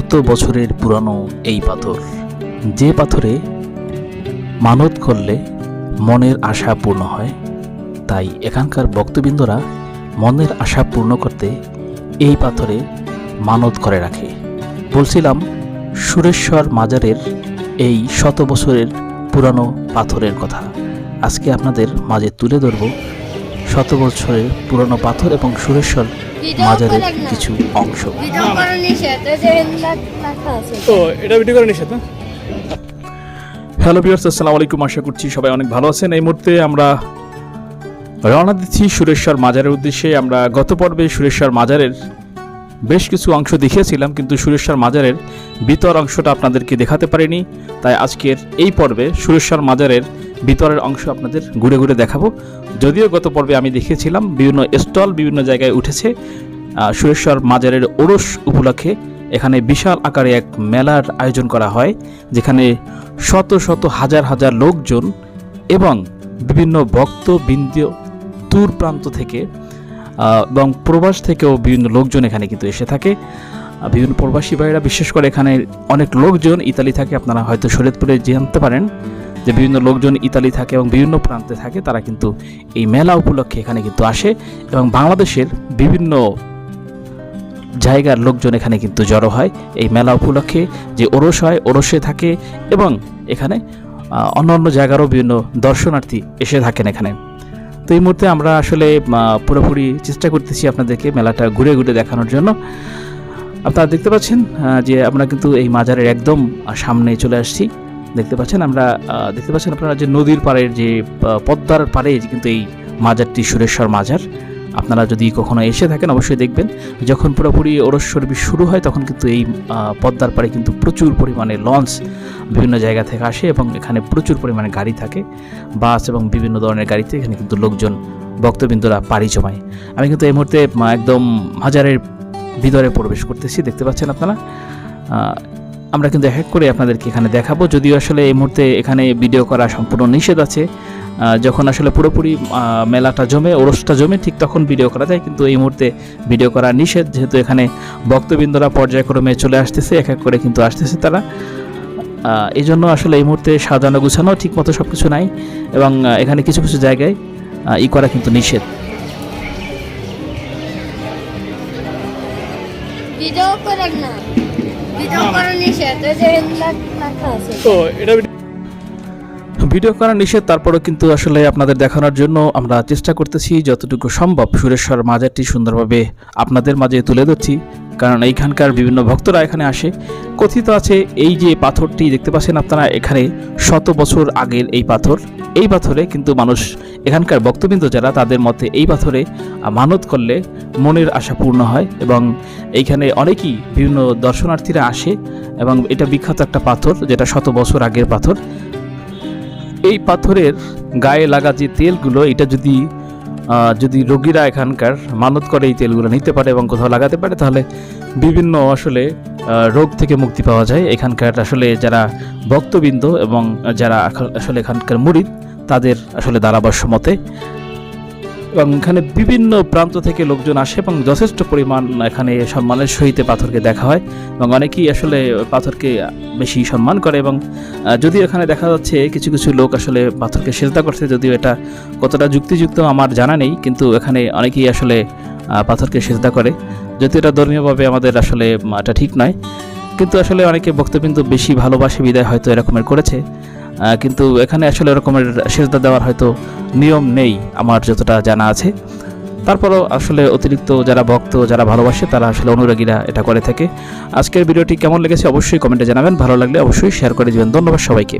শত বছরের পুরানো এই পাথর? যে পাথরে মানত করলে মনের আশা পূর্ণ হয়, তাই এখানকার ভক্তবৃন্দরা মনের আশা পূর্ণ করতে এই পাথরে মানত করে রাখে। বলছিলাম, সুরেশ্বর মাজারের এই শত বছরের পুরানো পাথরের কথা। আজকে আপনাদের মাঝে তুলে ধরব শত বছরের পুরানো পাথর এবং সুরেশ্বর মাজারের কিছু অংশ। এটা ভিডিও করে নিষেধ না? হ্যালো বিয়ার্স আসসালামু আলাইকুম। আশা করছি সবাই অনেক ভালো আছেন। এই মুহূর্তে আমরা রওনা দিচ্ছি সুরেশ্বর মাজারের উদ্দেশ্যে। আমরা গত পর্বে সুরেশ্বর মাজারের বেশ কিছু অংশ দেখিয়েছিলাম, কিন্তু সুরেশ্বর মাজারের ভিতর অংশটা আপনাদেরকে দেখাতে পারিনি। তাই আজকের এই পর্বে সুরেশ্বর মাজারের ভিতরের অংশ আপনাদের ঘুরে ঘুরে দেখাবো। যদিও গত পর্বে আমি দেখিয়েছিলাম, বিভিন্ন স্টল বিভিন্ন জায়গায় উঠেছে সুরেশ্বর মাজারের ওরস উপলক্ষে। এখানে বিশাল আকারে এক মেলার আয়োজন করা হয়, যেখানে শত শত হাজার হাজার লোকজন এবং বিভিন্ন ভক্ত বৃন্দ দূর প্রান্ত থেকে এবং প্রবাস থেকেও বিভিন্ন লোকজন এখানে কিন্তু এসে থাকে। বিভিন্ন প্রবাসী ভাইরা বিশেষ করে এখানে অনেক লোকজন ইতালি থাকে। আপনারা হয়তো শরীয়তপুরে জানতে পারেন যে বিভিন্ন লোকজন ইতালি থাকে এবং বিভিন্ন প্রান্তে থাকে। তারা কিন্তু এই মেলা উপলক্ষে এখানে কিন্তু আসে এবং বাংলাদেশের বিভিন্ন জায়গার লোকজন এখানে কিন্তু জড়ো হয়। এই মেলা উপলক্ষে যে ওরস হয়, ওরসে থাকে এবং এখানে অন্য অন্য জায়গারও বিভিন্ন দর্শনার্থী এসে থাকেন এখানে। তো এই মুহূর্তে আমরা আসলে পুরোপুরি চেষ্টা করতেছি আপনাদেরকে মেলাটা ঘুরে ঘুরে দেখানোর জন্য। আপনারা দেখতে পাচ্ছেন যে আমরা কিন্তু এই মাজারের একদম সামনে চলে আসছি। দেখতে পাচ্ছেন আমরা দেখতে পাচ্ছেন আপনারা যে নদীর পাড়ের যে পদ্মার পাড়ে কিন্তু এই মাজারটি সুরেশ্বর মাজার। আপনারা যদি কখনো এসে থাকেন, অবশ্যই দেখবেন, যখন পুরোপুরি ওরস শুরু হয়, তখন কিন্তু এই পদ্মার পাড়ে কিন্তু প্রচুর পরিমাণে লঞ্চ বিভিন্ন জায়গা থেকে আসে এবং এখানে প্রচুর পরিমাণে গাড়ি থাকে, বাস এবং বিভিন্ন ধরনের গাড়িতে এখানে কিন্তু লোকজন, ভক্তবৃন্দরা পাড়ি জমায়। আমি কিন্তু এই মুহূর্তে একদম হাজারের ভিতরে প্রবেশ করতেছি, দেখতে পাচ্ছেন আপনারা? আমরা কিন্তু এক এক করে আপনাদেরকে এখানে দেখাবো। যদিও আসলে এই মুহূর্তে এখানে ভিডিও করা সম্পূর্ণ নিষেধ আছে যখন আসলে পুরোপুরি মেলাটা জমে ওরসটা জমে ঠিক তখন ভিডিও করা যায়। কিন্তু এই মুহূর্তে ভিডিও করা নিষেধ যেহেতু এখানে ভক্তবৃন্দরা পর্যায়ক্রমে চলে আসতেছে এক এক করে কিন্তু আসতেছে তারা। এই জন্য আসলে এই মুহূর্তে সাজানো গুছানো ঠিক মতো সব কিছু নাই এবং এখানে কিছু কিছু জায়গায় ই করা কিন্তু নিষেধ। ভিডিও করেন না। ভিডিও করা নিষেধ। এই যে লেখ- লেখা আছে। তো এটা ভিডিও করা নিষেধ, তারপরেও কিন্তু আসলে আপনাদের দেখানোর জন্য আমরা চেষ্টা করতেছি যতটুকু সম্ভব। সুরেশ্বর মাজারটি সুন্দরভাবে আপনাদের মাঝে তুলে ধরছি, কারণ এইখানকার বিভিন্ন ভক্তরা এখানে আসে। কথিত আছে, এই যে পাথরটি দেখতে পাচ্ছেন আপনারা, এখানে শত বছর আগের এই পাথর। এই পাথরে কিন্তু মানুষ, এখানকার ভক্তবৃন্দ যারা, তাদের মতে এই পাথরে মানত করলে মনের আশা পূর্ণ হয় এবং এইখানে অনেকেই বিভিন্ন দর্শনার্থীরা আসে এবং এটা বিখ্যাত একটা পাথর, যেটা শত বছর আগের পাথর। এই পাথরের গায়ে লাগা যে তেলগুলো, এটা যদি যদি রোগীরা এখানকার মানত করে এই তেলগুলো নিতে পারে এবং কোথাও লাগাতে পারে, তাহলে বিভিন্ন আসলে রোগ থেকে মুক্তি পাওয়া যায়। এখানকার আসলে যারা ভক্তবৃন্দ এবং যারা আসলে এখানকার মুরিদ, তাদের আসলে ধারাভাষ্য মতে এবং এখানে বিভিন্ন প্রান্ত থেকে লোকজন আসে এবং যথেষ্ট পরিমাণ এখানে সম্মানের সহিত পাথরকে দেখা হয় এবং অনেকেই আসলে পাথরকে বেশি সম্মান করে এবং যদিও এখানে দেখা যাচ্ছে কিছু কিছু লোক আসলে পাথরকে সেজদা করছে, যদিও এটা কতটা যুক্তিযুক্ত আমার জানা নেই, কিন্তু এখানে অনেকেই আসলে পাথরকে সেজদা করে। যদিও এটা ধর্মীয়ভাবে আমাদের আসলে এটা ঠিক নয়, কিন্তু আসলে অনেকে বক্তব্য কিন্তু বেশি ভালোবাসে, বিদায় হয়তো এরকমের করেছে। কিন্তু এখানে আসলে এরকমের সেজদা দেওয়ার হয়তো নিয়ম নেই, আমার যতটা জানা আছে। তারপরও আসলে অতিরিক্ত যারা ভক্ত, যারা ভালোবাসে, তারা আসলে অনুরাগীরা এটা করে থাকে। আজকের ভিডিওটি কেমন লেগেছে অবশ্যই কমেন্টে জানাবেন, ভালো লাগলে অবশ্যই শেয়ার করে দেবেন। ধন্যবাদ সবাইকে।